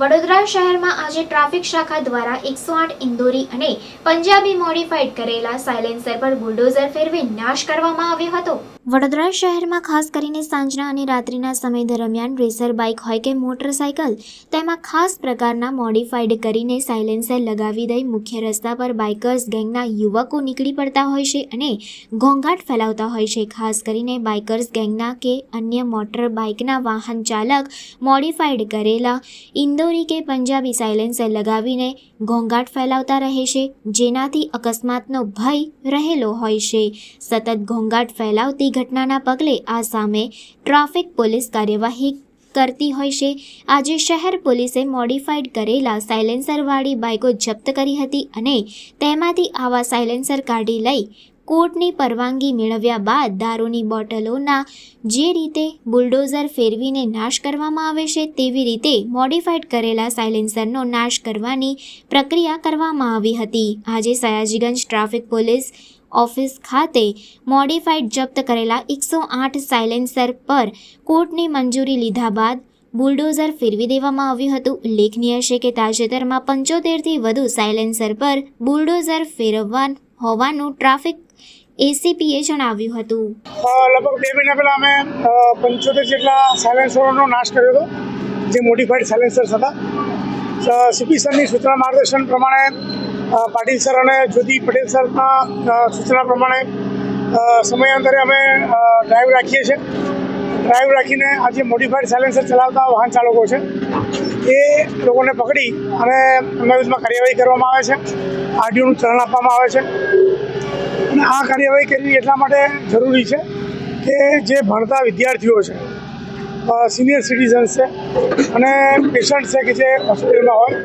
વડોદરા શહેરમાં આજે ટ્રાફિક શાખા દ્વારા એકસો આઠ ઇન્દોરી અને પંજાબી મોડિફાઈડ કરેલા સાયલેન્સર પર બુલડોઝર ફેરવી નાશ કરવામાં આવ્યો હતો. વડોદરા શહેરમાં ખાસ કરીને સાંજના અને રાત્રિના સમય દરમિયાન રેસર બાઇક હોય કે મોટરસાયકલ, તેમાં ખાસ પ્રકારના મોડિફાઈડ કરીને સાયલેન્સર લગાવી દઈ મુખ્ય રસ્તા પર બાઇકર્સ ગેંગના યુવકો નીકળી પડતા હોય છે અને ઘોંઘાટ ફેલાવતા હોય છે. ખાસ કરીને બાઇકર્સ ગેંગના કે અન્ય મોટર બાઇકના વાહન ચાલક મોડિફાઈડ કરેલા ઇન્દોરી કે પંજાબી સાયલેન્સર લગાવીને ઘોંઘાટ ફેલાવતા રહે છે, જેનાથી અકસ્માતનો ભય રહેલો હોય છે. સતત ઘોંઘાટ ફેલાવતી ઘટનાના પગલે આ સામે ટ્રાફિક પોલીસ કાર્યવાહી કરતી હોય છે. આજે શહેર પોલીસે મોડિફાઈડ કરેલા સાયલેન્સરવાળી બાઇકો જપ્ત કરી હતી અને તેમાંથી આવા સાયલેન્સર કાઢી લઈ કોર્ટની પરવાનગી મેળવ્યા બાદ દારૂની બોટલોના જે રીતે બુલડોઝર ફેરવીને નાશ કરવામાં આવે છે, તેવી રીતે મોડિફાઈડ કરેલા સાયલેન્સરનો નાશ કરવાની પ્રક્રિયા કરવામાં આવી હતી. આજે સયાજીગંજ ટ્રાફિક પોલીસ ઓફિસ ખાતે મોડિફાઈડ જપ્ત કરેલા એકસો આઠ સાયલેન્સર પર કોર્ટની મંજૂરી લીધા બાદ બુલડોઝર ફેરવી દેવામાં આવ્યું હતું. ઉલ્લેખનીય છે કે તાજેતરમાં પંચોતેરથી વધુ સાયલેન્સર પર બુલડોઝર ફેરવવા હોવાનું ટ્રાફિક એસીપીએ જણાવ્યું હતું. લગભગ બે મહિના પહેલાં અમે પંચોતેર જેટલા સાયલેન્સરોનો નાશ કર્યો હતો, જે મોડિફાઈડ સાયલેન્સર્સ હતા. સીપી સરની સૂચના માર્ગદર્શન પ્રમાણે પાટીલ સર અને જ્યોતિ પટેલ સરના સૂચના પ્રમાણે સમયાંતરે અમે ડ્રાઈવ રાખીએ છીએ. ડ્રાઈવ રાખીને આ જે મોડિફાઈડ સાયલેન્સર ચલાવતા વાહન ચાલકો છે, એ લોકોને પકડી અને એમના વિરુદ્ધમાં કાર્યવાહી કરવામાં આવે છે, આરટીઓનું ચલણ આપવામાં આવે છે. અને આ કાર્યવાહી કરવી એટલા માટે જરૂરી છે કે જે ભણતા વિદ્યાર્થીઓ છે સિનિયર સિટીઝન્સ છે અને પેશન્ટ છે કે જે હોસ્પિટલમાં હોય,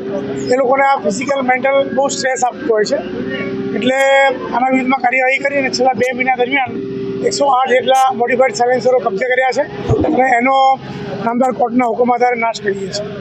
એ લોકોને આ ફિઝિકલ મેન્ટલ બહુ સ્ટ્રેસ આપતું હોય છે. એટલે આના વિરુદ્ધમાં કાર્યવાહી કરી અને છેલ્લા બે મહિના દરમિયાન એકસો આઠ જેટલા મોડિફાઈડ સાયલેન્સરો કબજે કર્યા છે અને એનો નામદાર કોર્ટના હુકમ આધારે નાશ કરીએ છીએ.